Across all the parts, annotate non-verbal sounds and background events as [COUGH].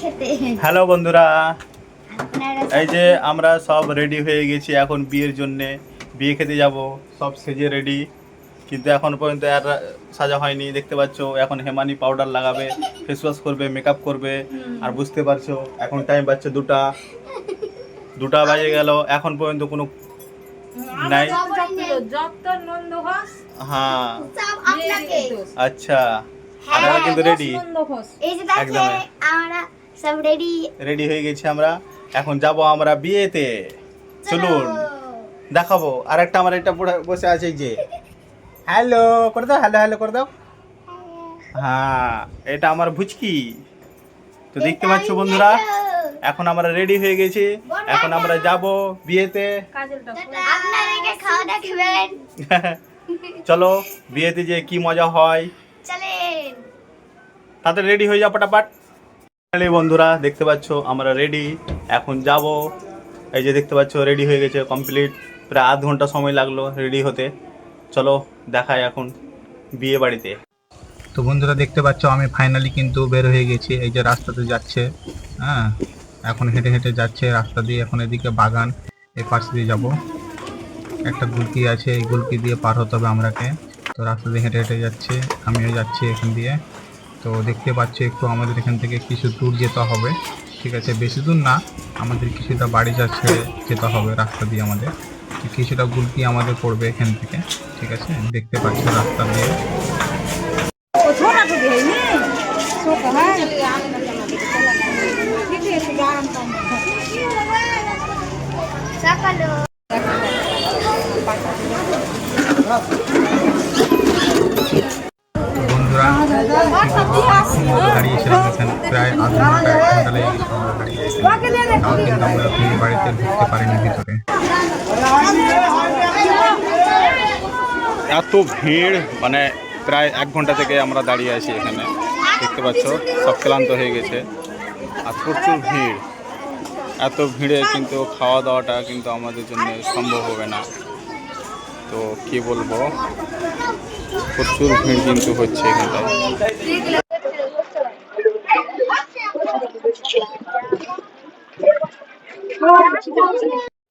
খেতে। হ্যালো বন্ধুরা। এই যে আমরা সব রেডি হয়ে গেছি এখন বিয়ের জন্যে বিয়ে খেতে যাব। সব সেজে রেডি কিন্তু এখন পর্যন্ত আর সাজা হয়নি দেখতে পাচ্ছ এখন হেমানি পাউডার লাগাবে ফেস ওয়াশ করবে মেকআপ করবে আর বুঝতে পারছ এখন টাইম পাচ্ছে দুটা। দুটা বাজে গেল এখন পর্যন্ত কোনো নাই। হ্যাঁ। আচ্ছা। আপনারা কিন্তু রেডি নন্দ সব রেডি রেডি হয়ে গেছি আমরা। এখন যাব আমরা বিয়েতে। চলুন দেখাবো। আর একটা আমার একটা বসে আছে যে। হ্যালো করে দাও হ্যালো হ্যালো করে দাও। হ্যাঁ এটা আমার ভুচকি। তো দেখতে পাচ্ছ বন্ধুরা এখন আমরা রেডি হয়ে গেছি। এখন আমরা যাব বিয়েতে। [LAUGHS] চলো বিয়েতে যে কি মজা হয়। চলেন। তাতে রেডি হয়ে যাও পটাপাট। বন্ধুরা, দেখতে পাচ্ছ, আমরা রেডি এখন যাব। এই যে দেখতে পাচ্ছ রেডি হয়ে গেছে কমপ্লিট প্রায় আধ ঘণ্টা সময় লাগল রেডি হতে। চলো, দেখাই এখন বিয়ে বাড়িতে। তো বন্ধুরা, দেখতে পাচ্ছ, আমি ফাইনালি কিন্তু বের হয়ে গেছি। এই যে রাস্তাতে যাচ্ছে হ্যাঁ? এখন হেঁটে হেঁটে যাচ্ছে রাস্তা দিয়ে। এখন এদিকে বাগান, এই পাশ দিয়ে যাব। একটা গুলকি আছে, এই গুলকি দিয়ে পার হতে হবে আমরাকে। তো রাস্তা দিয়ে হেঁটে হেঁটে যাচ্ছে, আমিও যাচ্ছি এখান দিয়ে। তো দেখতে পাচ্ছ একটু আমাদের এখান থেকে কিছু দূর যেতে হবে। ঠিক আছে, বেশি দূর না, আমাদের কিছুটা বাড়ি যাচ্ছে যেতে হবে রাস্তা দিয়ে আমাদের। কিছুটা গুলকি আমাদের পড়বে এখান থেকে, ঠিক আছে? দেখতে পাচ্ছ রাস্তা দিয়ে। সকালো এত ভিড় মানে প্রায় এক ঘণ্টা থেকে আমরা দাঁড়িয়ে আছি এখানে। দেখতে পাচ্ছ, সব ক্লান্ত হয়ে গেছে। আর প্রচুর ভিড়। এত ভিড়ে কিন্তু খাওয়া দাওয়াটা কিন্তু আমাদের জন্য সম্ভব হবে না। তো কি বলব? প্রচুর ভিড় কিন্তু হচ্ছে এখানটায়।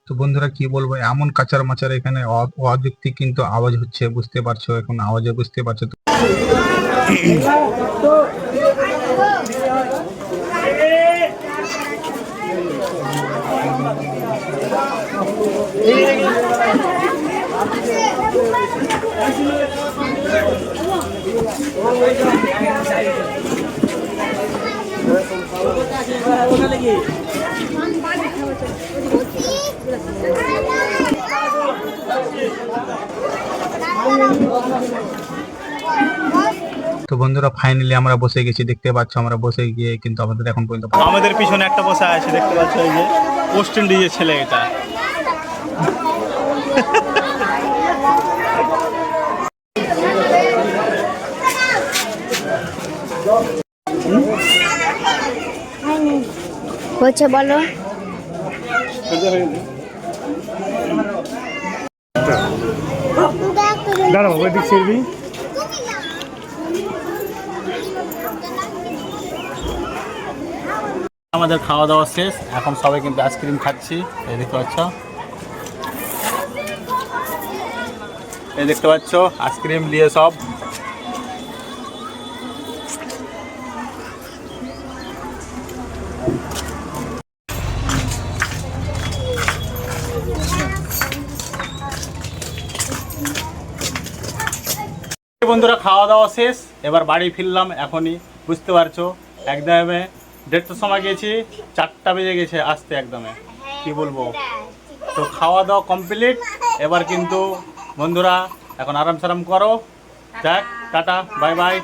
তো বন্ধুরা, কি বলব? এমন কাচার মাচার এখানে অ- অযৌক্তিক কিন্তু আওয়াজ হচ্ছে, বুঝতে পারছ? এখন আওয়াজে বুঝতে পারছ তো। তো বন্ধুরা ফাইনালি আমরা বসে গেছি, দেখতে পাচ্ছ আমরা বসে গিয়ে কিন্তু আমাদের এখন পর্যন্ত আমাদের পিছনে একটা বসা আছে, দেখতে পাচ্ছ ওয়েস্ট ইন্ডিজের ছেলে এটা। হচ্ছে বলো? দাঁড়াও ওইদিক ছিড়বি আমাদের খাওয়া দাওয়া শেষ। এখন সবাই কিন্তু আইসক্রিম খাচ্ছি। এই দেখতে পাচ্ছ? এই দেখতে পাচ্ছ? আইসক্রিম নিয়ে সব বন্ধুরা, খাওয়া দাওয়া শেষ। এবার বাড়ি ফিরলাম এখনই, বুঝতে পারছ? একদমে দেড়টার সময় গেছি, চারটা বেজে গেছে আসতে একদমে। কি বলব? তো খাওয়া দাওয়া কমপ্লিট এবার কিন্তু বন্ধুরা, এখন আরাম সারাম করো। যাক, টাটা, বাই বাই।